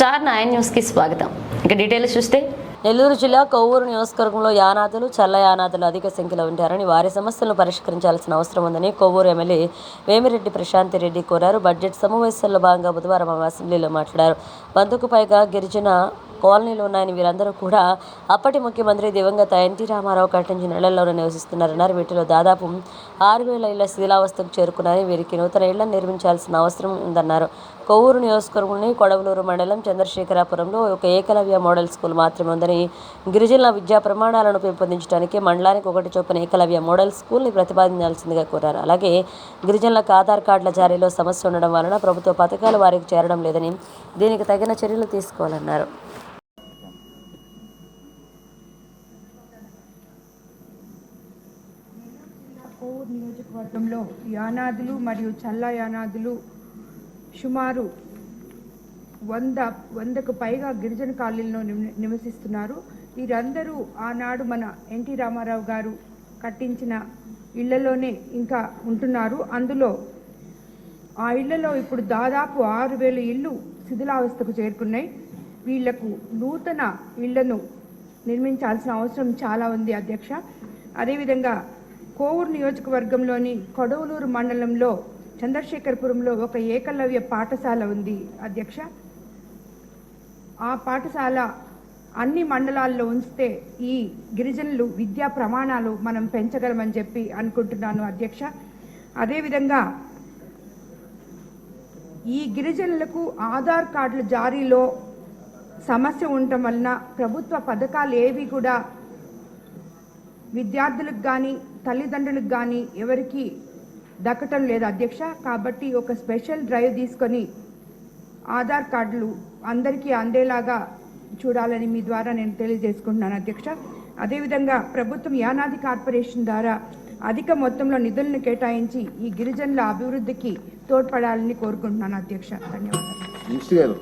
Star nine న్యూస్కి స్వాగతం. ఇక డీటెయిల్స్ చూస్తే నెల్లూరు జిల్లా కొవ్వూరు నియోజకవర్గంలో యానాథులు చల్ల యానాథులు అధిక సంఖ్యలో ఉంటారని వారి సమస్యలను పరిష్కరించాల్సిన అవసరం ఉందని కొవ్వూరు ఎమ్మెల్యే వేమిరెడ్డి ప్రశాంతి రెడ్డి కోరారు. బడ్జెట్ సమావేశాల్లో భాగంగా బుధవారం ఆమె అసెంబ్లీలో మాట్లాడారు. బంధుకు పైగా గిరిజన కాలనీలు ఉన్నాయని వీరందరూ కూడా అప్పటి ముఖ్యమంత్రి దివంగత ఎన్టీ రామారావు కట్టించిన నెలల్లోనే నివసిస్తున్నారన్నారు. వీటిలో దాదాపు ఆరు వేల ఇళ్ళ శిథిలావస్థకు చేరుకున్నారని వీరికి నూతన ఇళ్ళను నిర్మించాల్సిన అవసరం ఉందన్నారు. కొవ్వూరు నియోజకవర్గంలోని కొడవలూరు మండలం చంద్రశేఖరాపురంలో ఒక ఏకలవ్య మోడల్ స్కూల్ మాత్రమే ఉందని గిరిజనుల విద్యా ప్రమాణాలను పెంపొందించడానికి మండలానికి ఒకటి చొప్పున ఏకలవ్య మోడల్ స్కూల్ని ప్రతిపాదించాల్సిందిగా కోరారు. అలాగే గిరిజనులకు ఆధార్ కార్డుల జారీలో సమస్య ఉండడం వలన ప్రభుత్వ పథకాలు వారికి చేరడం లేదని దీనికి తగిన చర్యలు తీసుకోవాలన్నారు. కోవూరు నియోజకవర్గంలో యానాదులు మరియు చల్ల యానాదులు సుమారు వంద వందకు పైగా గిరిజన కాలనీలో నివసిస్తున్నారు. వీరందరూ ఆనాడు మన ఎన్టీ రామారావు గారు కట్టించిన ఇళ్ళలోనే ఇంకా ఉంటున్నారు. అందులో ఆ ఇళ్ళలో ఇప్పుడు దాదాపు ఆరు వేల ఇళ్ళు శిథిలావస్థకు చేరుకున్నాయి. వీళ్ళకు నూతన ఇళ్ళను నిర్మించాల్సిన అవసరం చాలా ఉంది అధ్యక్ష. అదేవిధంగా కోవూరు నియోజకవర్గంలోని కొడవలూరు మండలంలో చంద్రశేఖరపురంలో ఒక ఏకలవ్య పాఠశాల ఉంది. అధ్యక్ష ఆ పాఠశాల అన్ని మండలాల్లో ఉంచితే ఈ గిరిజనులు విద్యా ప్రమాణాలు మనం పెంచగలమని చెప్పి అనుకుంటున్నాను అధ్యక్ష. అదేవిధంగా ఈ గిరిజనులకు ఆధార్ కార్డుల జారీలో సమస్య ఉండటం వలన ప్రభుత్వ పథకాలు ఏవి కూడా విద్యార్థులకు కానీ తల్లిదండ్రులకు కానీ ఎవరికి దక్కటం లేదు అధ్యక్ష. కాబట్టి ఒక స్పెషల్ డ్రైవ్ తీసుకొని ఆధార్ కార్డులు అందరికీ అందేలాగా చూడాలని మీ ద్వారా నేను తెలియజేసుకుంటున్నాను అధ్యక్ష. అదేవిధంగా ప్రభుత్వం యానాది కార్పొరేషన్ ద్వారా అధిక మొత్తంలో నిధులను కేటాయించి ఈ గిరిజనుల అభివృద్ధికి తోడ్పడాలని కోరుకుంటున్నాను అధ్యక్ష. ధన్యవాదాలు.